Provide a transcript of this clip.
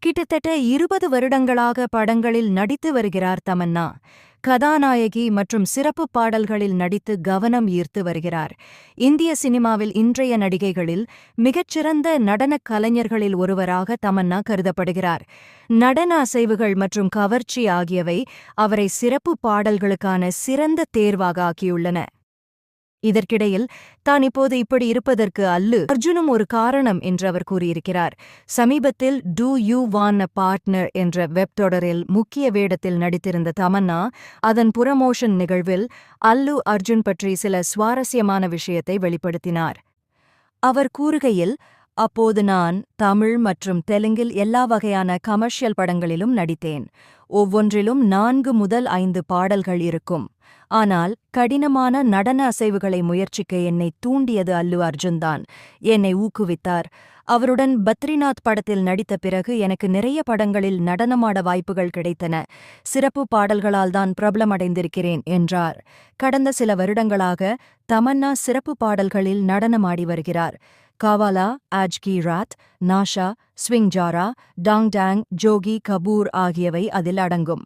கிட்டத்தட்ட இருபது வருடங்களாக படங்களில் நடித்து வருகிறார் தமன்னா. கதாநாயகி மற்றும் சிறப்பு பாடல்களில் நடித்து கவனம் ஈர்த்து வருகிறார். இந்திய சினிமாவில் இன்றைய நடிகைகளில் மிகச்சிறந்த நடனக் கலைஞர்களில் ஒருவராக தமன்னா கருதப்படுகிறார். நடன அசைவுகள் மற்றும் கவர்ச்சி ஆகியவை அவரை சிறப்பு பாடல்களுக்கான சிறந்த தேர்வாக ஆக்கியுள்ளன. இதற்கிடையில் தான் இப்போது இப்படி இருப்பதற்கு அல்லு. அர்ஜுனும் ஒரு காரணம் என்று அவர் கூறியிருக்கிறார். சமீபத்தில் do you wanna partner என்ற வெப் தொடரில் முக்கிய வேடத்தில் நடித்திருந்த தமன்னா அதன் புரமோஷன் நிகழ்வில் அல்லு அர்ஜுன் பற்றி சில சுவாரஸ்யமான விஷயத்தை வெளிப்படுத்தினார். அவர் கூறுகையில் அப்போது நான் தமிழ் மற்றும் தெலுங்கில் எல்லா வகையான கமர்ஷியல் படங்களிலும் நடித்தேன். ஒவ்வொன்றிலும் நான்கு முதல் ஐந்து பாடல்கள் இருக்கும். ஆனால் கடினமான நடன அசைவுகளை முயற்சிக்க என்னை தூண்டியது அல்லு அர்ஜுன்தான். என்னை ஊக்குவித்தார். அவருடன் பத்ரிநாத் படத்தில் நடித்த பிறகு எனக்கு நிறைய படங்களில் நடனமாட வாய்ப்புகள் கிடைத்தன. சிறப்பு பாடல்களால் தான் பிரபலமடைந்திருக்கிறேன் என்றார். கடந்த சில வருடங்களாக தமன்னா சிறப்பு பாடல்களில் நடனமாடி வருகிறார். காவாலா ஆஜ் கி ராத் நாஷா ஸ்விங்ஜாரா டாங்டாங் ஜோகி கபூர் ஆகியவை அதில் அடங்கும்.